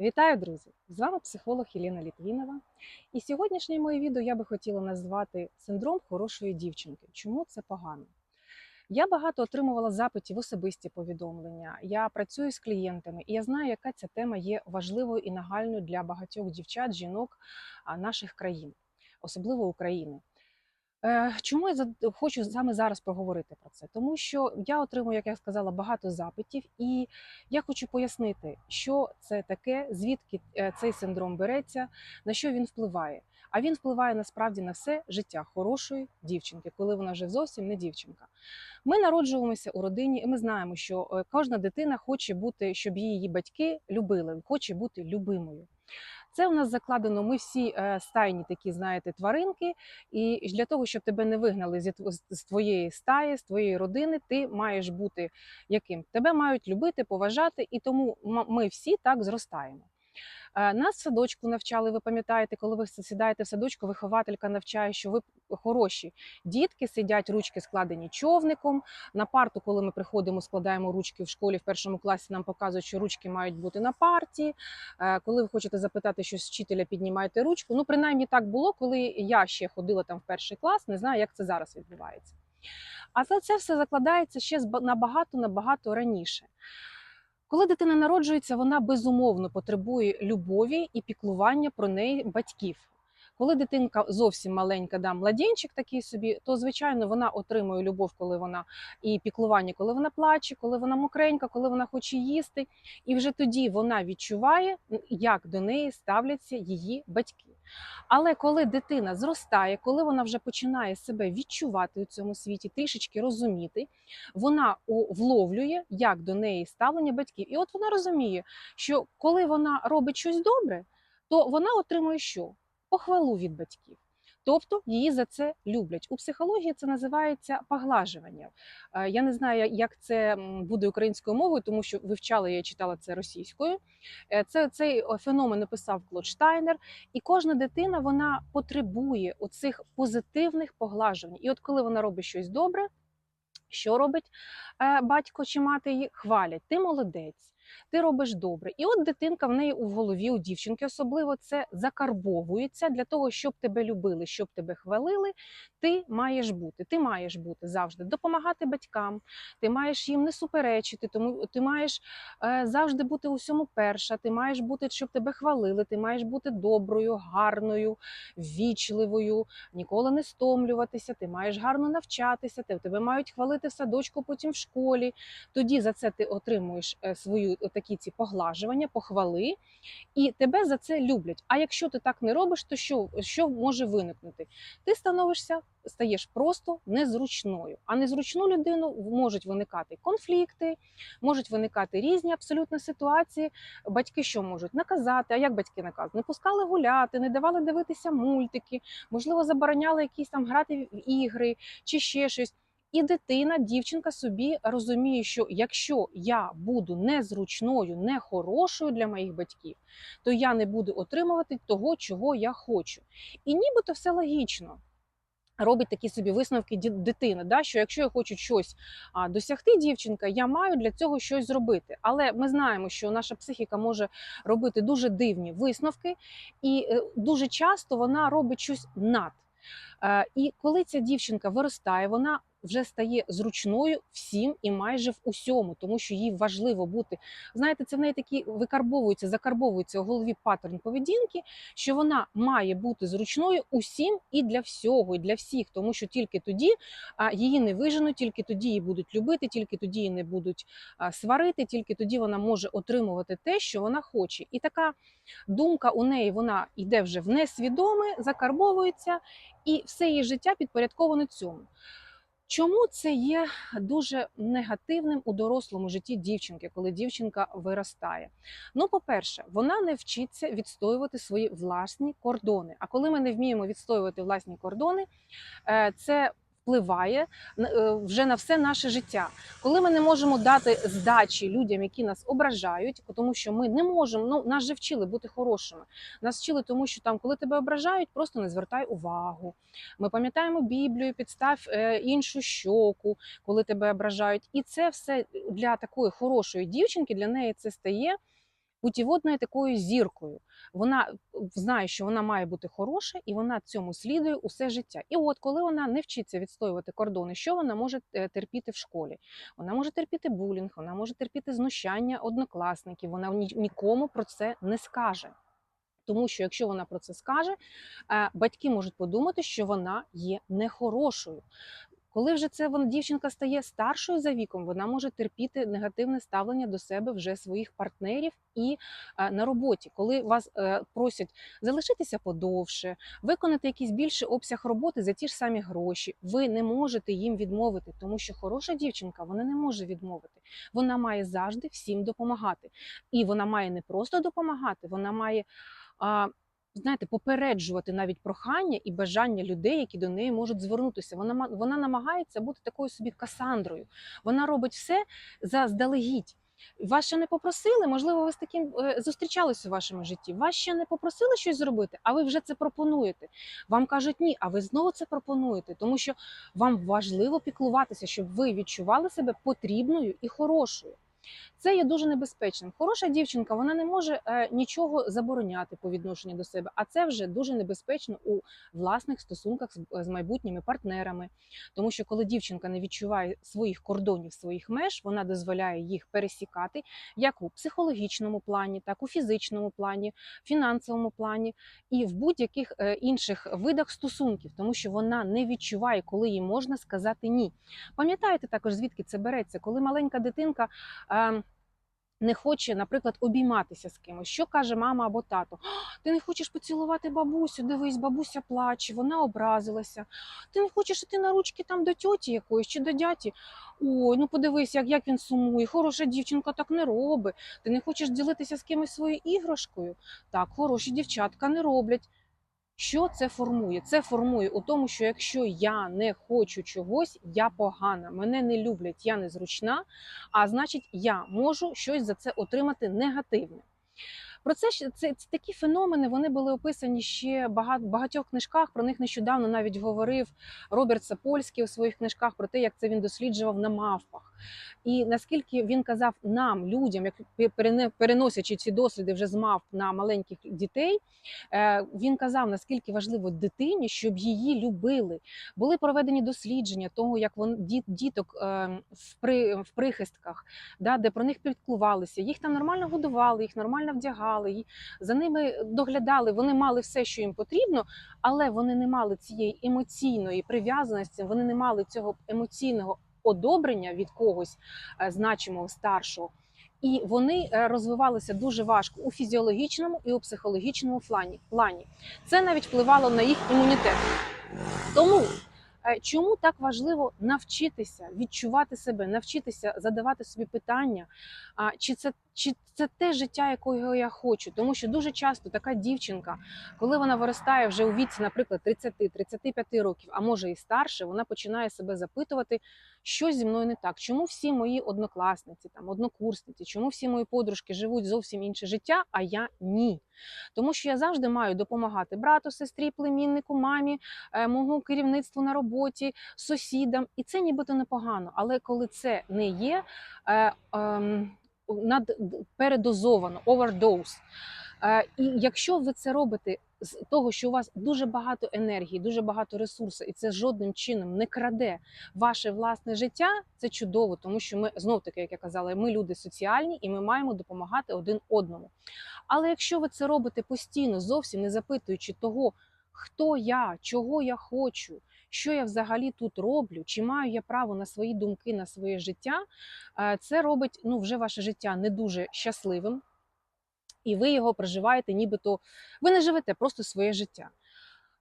Вітаю, друзі! З вами психолог Єлена Літвінова. І сьогоднішнє моє відео я би хотіла назвати синдром хорошої дівчинки. Чому це погано? Я багато отримувала запитів, особисті повідомлення. Я працюю з клієнтами, і я знаю, яка ця тема є важливою і нагальною для багатьох дівчат, жінок наших країн, особливо України. Е, Чому я хочу саме зараз поговорити про це? Тому що я отримую, як я сказала, багато запитів, і я хочу пояснити, що це таке, звідки е, цей синдром береться, на що він впливає. А він впливає насправді на все життя хорошої дівчинки, коли вона вже зовсім не дівчинка. Ми народжуємося у родині, і ми знаємо, що е, кожна дитина хоче бути, щоб її батьки любили, хоче бути любимою. Це у нас закладено. Ми всі е, стайні такі, знаєте, тваринки. І для того, щоб тебе не вигнали з твоєї стаї, з твоєї родини, ти маєш бути яким? Тебе мають любити, поважати, і тому ми всі так зростаємо. Е, Нас в садочку навчали, ви пам'ятаєте, коли ви сідаєте в садочку, вихователька навчає, що ви хороші дітки, сидять ручки складені човником. На парту, коли ми приходимо, складаємо ручки в школі в першому класі, нам показують, що ручки мають бути на парті. Е, Коли ви хочете запитати щось вчителя, піднімайте ручку. Ну, принаймні так було, коли я ще ходила там в перший клас, не знаю, як це зараз відбувається. А це, це все закладається ще набагато набагато раніше. Коли дитина народжується, вона безумовно потребує любові і піклування про неї батьків. Коли дитинка зовсім маленька, да, младенчик такий собі, то звичайно вона отримує любов, коли вона і піклування, коли вона плаче, коли вона мокренька, коли вона хоче їсти. І вже тоді вона відчуває, як до неї ставляться її батьки. Але коли дитина зростає, коли вона вже починає себе відчувати у цьому світі, трішечки розуміти, вона вловлює, як до неї ставлення батьків. І от вона розуміє, що коли вона робить щось добре, то вона отримує що? Похвалу від батьків. Тобто її за це люблять. У психології це називається поглажування. Е, Я не знаю, як це буде українською мовою, тому що вивчала я читала це російською. Е, Це цей феномен описав Клод Штайнер, і кожна дитина вона потребує оцих позитивних поглажувань. І от коли вона робить щось добре, що робить е, батько чи мати її? Хвалять, ти молодець. Ти робиш добре, і от дитинка в неї у голові, у дівчинки особливо це закарбовується для того, щоб тебе любили, щоб тебе хвалили. Ти маєш бути. Ти маєш бути завжди допомагати батькам. Ти маєш їм не суперечити, тому ти маєш е, завжди бути всьому перша. Ти маєш бути, щоб тебе хвалили. Ти маєш бути доброю, гарною, ввічливою, ніколи не стомлюватися. Ти маєш гарно навчатися. те- Тебе мають хвалити в садочку, потім в школі. Тоді за це ти отримуєш е, свою такі ці поглажування, похвали, і тебе за це люблять. А якщо ти так не робиш, то що, що може виникнути? Ти становишся, стаєш просто незручною. А незручну людину можуть виникати конфлікти, можуть виникати різні абсолютно ситуації. Батьки що можуть наказати? А як батьки наказують? Не пускали гуляти, не давали дивитися мультики, можливо, забороняли якісь там грати в ігри чи ще щось. І дитина, дівчинка собі розуміє, що якщо я буду незручною, нехорошою для моїх батьків, то я не буду отримувати того, чого я хочу. І нібито все логічно. Робить такі собі висновки дитина, да, що якщо я хочу щось досягти, дівчинка, я маю для цього щось зробити. Але ми знаємо, що наша психіка може робити дуже дивні висновки, і е, дуже часто вона робить щось над. Е, І коли ця дівчинка виростає, вона вже стає зручною всім і майже в усьому, тому що їй важливо бути. Знаєте, це в неї такі викарбовується, закарбовується у голові паттерн поведінки, що вона має бути зручною усім і для всього, і для всіх, тому що тільки тоді її не виженуть, тільки тоді її будуть любити, тільки тоді її не будуть сварити, тільки тоді вона може отримувати те, що вона хоче. І така думка у неї вона йде вже в несвідоме, закарбовується, і все її життя підпорядковане цьому. Чому це є дуже негативним у дорослому житті дівчинки, коли дівчинка виростає? Ну, по-перше, вона не вчиться відстоювати свої власні кордони. А коли ми не вміємо відстоювати власні кордони, е, це впливає е, вже на все наше життя. Коли ми не можемо дати здачі людям, які нас ображають, тому що ми не можемо, ну нас же вчили бути хорошими. Нас вчили, тому що там, коли тебе ображають, просто не звертай увагу. Ми пам'ятаємо Біблію, підстав е, іншу щоку, коли тебе ображають. І це все для такої хорошої дівчинки, для неї це стає путіводною такою зіркою. Вона знає, що вона має бути хороша, і вона цьому слідує усе життя. І от коли вона не вчиться відстоювати кордони, що вона може е, терпіти в школі? Вона може терпіти булінг, вона може терпіти знущання однокласників. Вона ні- нікому про це не скаже. Тому що якщо вона про це скаже, е, батьки можуть подумати, що вона є нехорошою. Коли вже це вона дівчинка стає старшою за віком, вона може терпіти негативне ставлення до себе вже своїх партнерів і е, на роботі, коли вас е, просять залишитися подовше, виконати якийсь більший обсяг роботи за ті ж самі гроші. Ви не можете їм відмовити, тому що хороша дівчинка вона не може відмовити. Вона має завжди всім допомагати. І вона має не просто допомагати, вона має. А, Знаєте, попереджувати навіть прохання і бажання людей, які до неї можуть звернутися. Вона вона намагається бути такою собі касандрою. Вона робить все заздалегідь. Вас ще не попросили, можливо, ви з таким е, зустрічалися у вашому житті. Вас ще не попросили щось зробити, а ви вже це пропонуєте. Вам кажуть ні, а ви знову це пропонуєте, тому що вам важливо піклуватися, щоб ви відчували себе потрібною і хорошою. Це є дуже небезпечним. Хороша дівчинка вона не може е, нічого забороняти по відношенню до себе, а це вже дуже небезпечно у власних стосунках з, майбутніми партнерами. Тому що коли дівчинка не відчуває своїх кордонів, своїх меж, вона дозволяє їх пересікати як у психологічному плані, так у фізичному плані, фінансовому плані і в будь-яких е, інших видах стосунків, тому що вона не відчуває, коли їй можна сказати ні. Пам'ятаєте також, звідки це береться, коли маленька дитинка. Е, не хоче, наприклад, обійматися з кимось. Що каже мама або тато? Ти не хочеш поцілувати бабусю? Дивись, бабуся плаче, вона образилася. Ти не хочеш іти на ручки там до тьоті якоїсь чи до дяті? Ой, ну подивись, як, як він сумує. Хороша дівчинка так не робить. Ти не хочеш ділитися з кимось своєю іграшкою? Так, хороші дівчатка не роблять. Що це формує? Це формує у тому, що якщо я не хочу чогось, я погана, мене не люблять, я незручна, а значить, я можу щось за це отримати негативне. Про це це, це такі феномени вони були описані ще багато, багатьох книжках. Про них нещодавно навіть говорив Роберт Сапольський у своїх книжках про те, як це він досліджував на мавпах. І наскільки він казав нам, людям, як переносячи ці досліди вже з мавп на маленьких дітей, е, він казав, наскільки важливо дитині, щоб її любили. Були проведені дослідження того, як вон діт, діток е, в, при, в прихистках, да, де про них піклувалися, їх там нормально годували, їх нормально вдягали, ї- за ними доглядали. Вони мали все, що їм потрібно, але вони не мали цієї емоційної прив'язаності, вони не мали цього емоційного одобрення від когось е, значимого старшого. І вони е, розвивалися дуже важко у фізіологічному і у психологічному плані. Це навіть впливало на їх імунітет. Тому чому так важливо навчитися відчувати себе, навчитися задавати собі питання, чи це чи це те життя, якого я хочу? Тому що дуже часто така дівчинка, коли вона виростає вже у віці, наприклад, 30-35 років, а може і старше, вона починає себе запитувати, що зі мною не так, чому всі мої однокласниці, там однокурсниці, чому всі мої подружки живуть зовсім інше життя, а я ні. Тому що я завжди маю допомагати брату, сестрі, племіннику, мамі, е, мого керівництву на роботі, сусідам, і це нібито непогано. Але коли це не є е, е, над передозовано, овердоуз. е, і якщо ви це робите з того, що у вас дуже багато енергії, дуже багато ресурсу, і це жодним чином не краде ваше власне життя, це чудово, тому що ми знов таки, як я казала, ми люди соціальні і ми маємо допомагати один одному. Але якщо ви це робите постійно, зовсім не запитуючи того, хто я, чого я хочу, що я взагалі тут роблю, чи маю я право на свої думки, на своє життя, е, це робить ну, вже ваше життя не дуже щасливим, і ви його проживаєте, нібито ви не живете просто своє життя.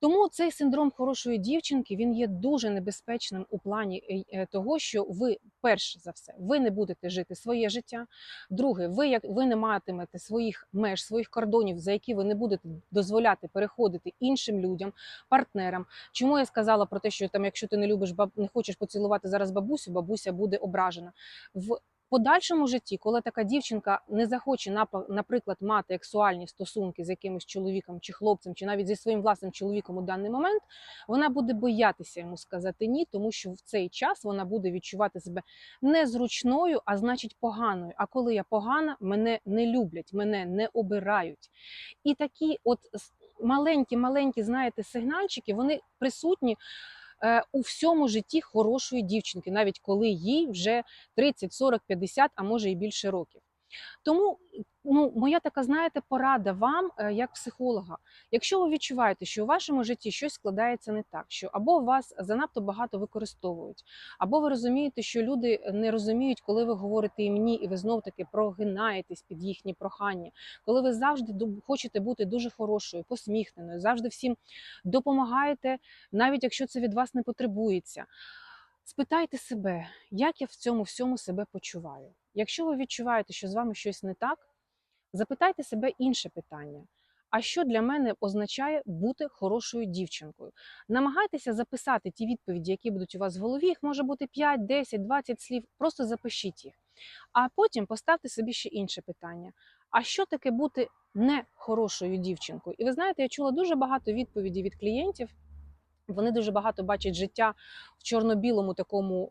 Тому цей синдром хорошої дівчинки він є дуже небезпечним у плані е, е, того, що ви, перш за все, ви не будете жити своє життя. Друге, ви як ви не матимете своїх меж, своїх кордонів, за які ви не будете дозволяти переходити іншим людям, партнерам. Чому я сказала про те, що там, якщо ти не любиш баб, не хочеш поцілувати зараз бабусю, бабуся буде ображена. В подальшому житті, коли така дівчинка не захоче, наприклад, мати сексуальні стосунки з якимось чоловіком чи хлопцем, чи навіть зі своїм власним чоловіком у даний момент, вона буде боятися йому сказати ні, тому що в цей час вона буде відчувати себе незручною, а значить поганою. А коли я погана, мене не люблять, мене не обирають. І такі от маленькі, маленькі, знаєте, сигнальчики, вони присутні у всьому житті хорошої дівчинки, навіть коли їй вже 30, 40, 50, а може і більше років. Тому ну, моя така, знаєте, порада вам, е, як психолога. Якщо ви відчуваєте, що у вашому житті щось складається не так, що або вас занадто багато використовують, або ви розумієте, що люди не розуміють, коли ви говорите їм ні, і ви знов таки прогинаєтесь під їхні прохання, коли ви завжди хочете бути дуже хорошою, посміхненою, завжди всім допомагаєте, навіть якщо це від вас не потребується. Спитайте себе, як я в цьому всьому себе почуваю. Якщо ви відчуваєте, що з вами щось не так, запитайте себе інше питання. А що для мене означає бути хорошою дівчинкою? Намагайтеся записати ті відповіді, які будуть у вас в голові. Їх може бути 5, 10, 20 слів. Просто запишіть їх. А потім поставте собі ще інше питання: а що таке бути не хорошою дівчинкою? І ви знаєте, я чула дуже багато відповідей від клієнтів. Вони дуже багато бачать життя в чорно-білому такому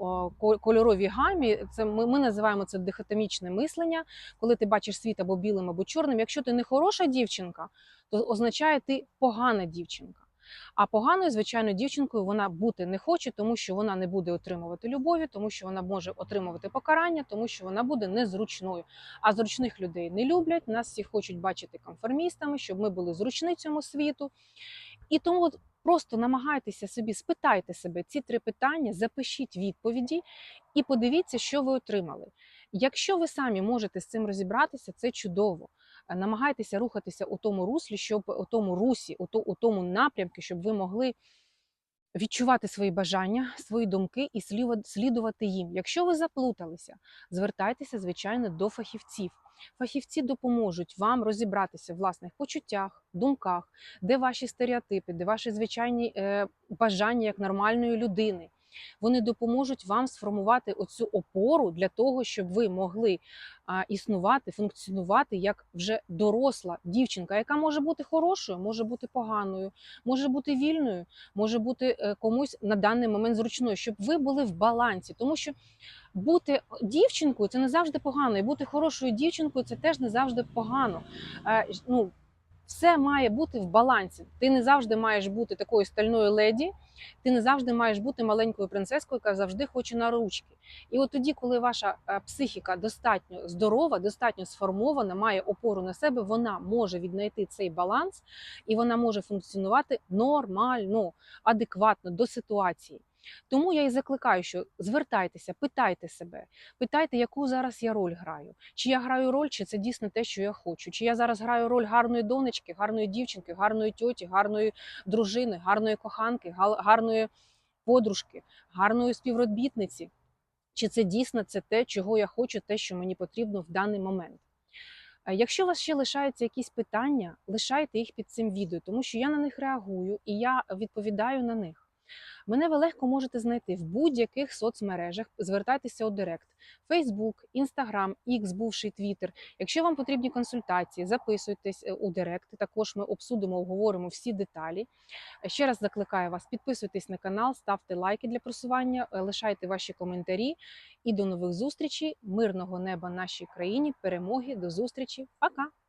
кольоровій гамі. Це ми, ми називаємо це дихотомічне мислення, коли ти бачиш світ або білим, або чорним. Якщо ти не хороша дівчинка, то означає ти погана дівчинка. А поганою, звичайно, дівчинкою вона бути не хоче, тому що вона не буде отримувати любові, тому що вона може отримувати покарання, тому що вона буде незручною. А зручних людей не люблять. Нас всі хочуть бачити конформістами, щоб ми були зручні цьому світу. І тому просто намагайтеся собі, спитайте себе ці три питання, запишіть відповіді і подивіться, що ви отримали. Якщо ви самі можете з цим розібратися, це чудово. Е, Намагайтеся рухатися у тому руслі, щоб у тому русі, у, тому напрямку, щоб ви могли відчувати свої бажання, свої думки і слідувати їм. Якщо ви заплуталися, звертайтеся, звичайно, до фахівців. Фахівці допоможуть вам розібратися в власних почуттях, думках, де ваші стереотипи, де ваші звичайні е, бажання як нормальної людини. Вони допоможуть вам сформувати оцю опору для того, щоб ви могли існувати, функціонувати як вже доросла дівчинка, яка може бути хорошою, може бути поганою, може бути вільною, може бути е, комусь на даний момент зручною, щоб ви були в балансі, тому що бути дівчинкою це не завжди погано, і бути хорошою дівчинкою це теж не завжди погано. Е, Ну, все має бути в балансі. Ти не завжди маєш бути такою стальною леді, ти не завжди маєш бути маленькою принцескою, яка завжди хоче на ручки. І от тоді, коли ваша е, психіка достатньо здорова, достатньо сформована, має опору на себе, вона може віднайти цей баланс і вона може функціонувати нормально, адекватно до ситуації. Тому я і закликаю, що звертайтеся, питайте себе, питайте, яку зараз я роль граю. Чи я граю роль, чи це дійсно те, що я хочу? Чи я зараз граю роль гарної донечки, гарної дівчинки, гарної тьоті, гарної дружини, гарної коханки, гарної подружки, гарної співробітниці? Чи це дійсно це те, чого я хочу, те, що мені потрібно в даний момент? Е, Якщо у вас ще лишаються якісь питання, лишайте їх під цим відео, тому що я на них реагую і я відповідаю на них. Мене ви легко можете знайти в будь-яких соцмережах. Звертайтеся у Директ, Facebook, Instagram, X, бувший Twitter. Якщо вам потрібні консультації, записуйтесь е, у Директ. Також ми обсудимо, обговоримо всі деталі. Ще раз закликаю вас, підписуйтесь на канал, ставте лайки для просування, е, лишайте ваші коментарі. І до нових зустрічей, мирного неба нашій країні, перемоги, до зустрічі. Пока!